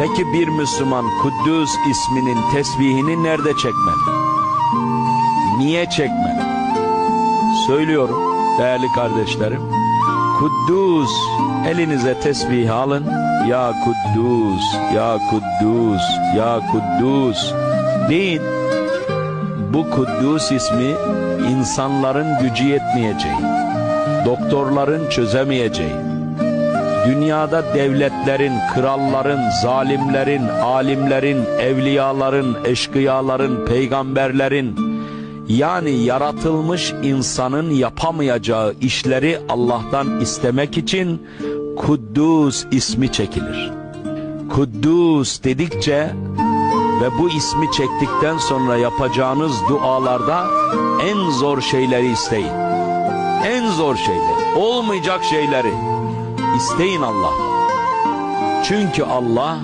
Peki bir Müslüman Kuddüs isminin tesbihini nerede çekmeli? Niye çekmeli? Söylüyorum değerli kardeşlerim. Kuddüs elinize tesbih alın. Ya Kuddüs, Ya Kuddüs, Ya Kuddüs deyin. Bu Kuddüs ismi insanların gücü yetmeyeceği, doktorların çözemeyeceği, dünyada devletlerin, kralların, zalimlerin, alimlerin, evliyaların, eşkıyaların, peygamberlerin yani yaratılmış insanın yapamayacağı işleri Allah'tan istemek için Kuddus ismi çekilir. Kuddus dedikçe ve bu ismi çektikten sonra yapacağınız dualarda en zor şeyleri isteyin. En zor şeyleri, olmayacak şeyleri isteyin Allah. Çünkü Allah